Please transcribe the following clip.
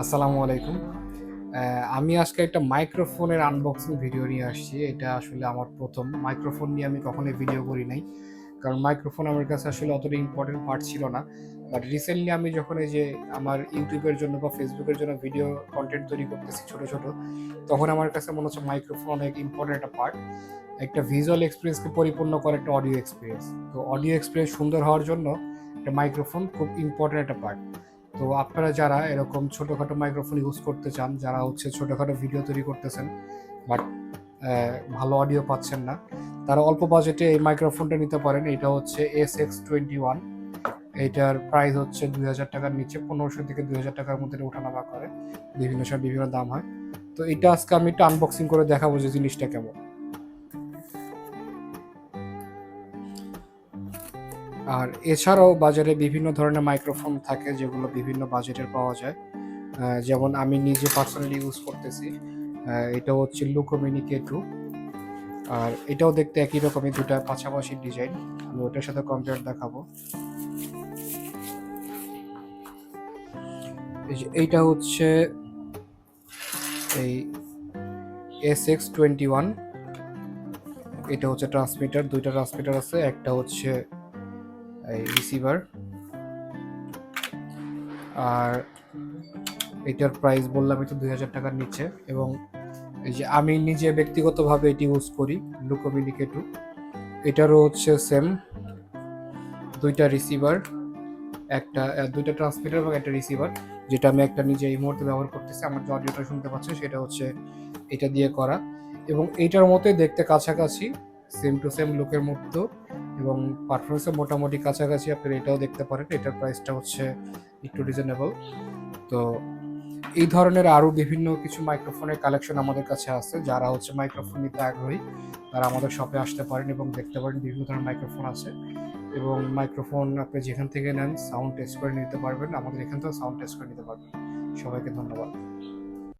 আসসালামু আলাইকুম। আমি আজকে একটা মাইক্রোফোনের আনবক্সিং ভিডিও নিয়ে আসছি। এটা আসলে আমার প্রথম। মাইক্রোফোন নিয়ে আমি কখনোই ভিডিও করি নাই। কারণ মাইক্রোফোন আমার কাছে আসলে অতটা ইম্পর্টেন্ট পার্ট ছিল না। বাট রিসেন্টলি আমি যখন এই যে আমার ইউটিউবের জন্য বা ফেসবুকের জন্য ভিডিও কন্টেন্ট তৈরি করতেছি ছোট ছোট, তখন আমার কাছে মনে হচ্ছে মাইক্রোফোন অনেক ইম্পর্টেন্ট একটা পার্ট একটা ভিজুয়াল এক্সপিরিয়েন্সকে পরিপূর্ণ করে একটা অডিও এক্সপিরিয়েন্স তো অডিও এক্সপিরিয়েন্স সুন্দর হওয়ার জন্য একটা মাইক্রোফোন খুব ইম্পর্টেন্ট একটা পার্ট তো আপনারা যারা এরকম ছোটোখাটো মাইক্রোফোন ইউজ করতে চান, যারা হচ্ছে ছোটোখাটো ভিডিও তৈরি করতেছেন বাট ভালো অডিও পাচ্ছেন না, তারা অল্প বাজেটে এই মাইক্রোফোনটা নিতে পারেন। এটা হচ্ছে এস এক্স টোয়েন্টি ওয়ান এইটার প্রাইস হচ্ছে দুই হাজার টাকার নিচে, পনেরোশো থেকে দুই হাজার টাকার মধ্যে ওঠানামা করে। বিভিন্ন সময় বিভিন্ন দাম হয়। তো এটা আজকে আমি একটু আনবক্সিং করে দেখাবো যে জিনিসটা কেমন। আর এছাড়াও বাজারে বিভিন্ন ধরনের মাইক্রোফোন থাকে যেগুলো বিভিন্ন বাজেটের পাওয়া যায়। যেমন আমি নিজে পার্সোনালি ইউজ করতেছি। এটা হচ্ছে লুকোমিনি কে টু আর এটাও দেখতে একই রকমই দুটা পাশাপাশি ডিজাইন আমি ওটার সাথে কম্পেয়ার দেখাবো। এই এইটা হচ্ছে এই এস এক্স টোয়েন্টি ওয়ান এটা হচ্ছে ট্রান্সমিটার দুইটা ট্রান্সমিটার আছে। একটা হচ্ছে এই রিসিভার আর এটার প্রাইস বললাম এটা দুই হাজার টাকার নিচে এবং এই যে আমি নিজে ব্যক্তিগতভাবে এটি ইউজ করি লুকোমিনিকে টু এটারও হচ্ছে সেম দুইটা রিসিভার একটা দুইটা ট্রান্সমিটার এবং একটা রিসিভার যেটা আমি একটা নিজে এই মুহূর্তে ব্যবহার করতেছি। আমার যে অডিওটা শুনতে পাচ্ছেন, সেটা হচ্ছে এটা দিয়ে করা। এবং এইটার মতোই দেখতে কাছাকাছি সেম টু সেম লুকের মতো এবং পারফরমেন্সে মোটামুটি কাছাকাছি আপনারা এটাও দেখতে পারেন। এটার প্রাইসটা হচ্ছে একটু রিজনেবল তো এই ধরনের আরও বিভিন্ন কিছু মাইক্রোফোনের কালেকশন আমাদের কাছে আছে। যারা হচ্ছে মাইক্রোফোন নিতে আগ্রহী, তারা আমাদের শপে আসতে পারেন এবং দেখতে পারেন বিভিন্ন ধরনের মাইক্রোফোন আছে। এবং মাইক্রোফোন আপনি যেখান থেকে নেন সাউন্ড টেস্ট করে নিতে পারবেন। আমাদের এখান থেকে সাউন্ড টেস্ট করে নিতে পারবেন। সবাইকে ধন্যবাদ।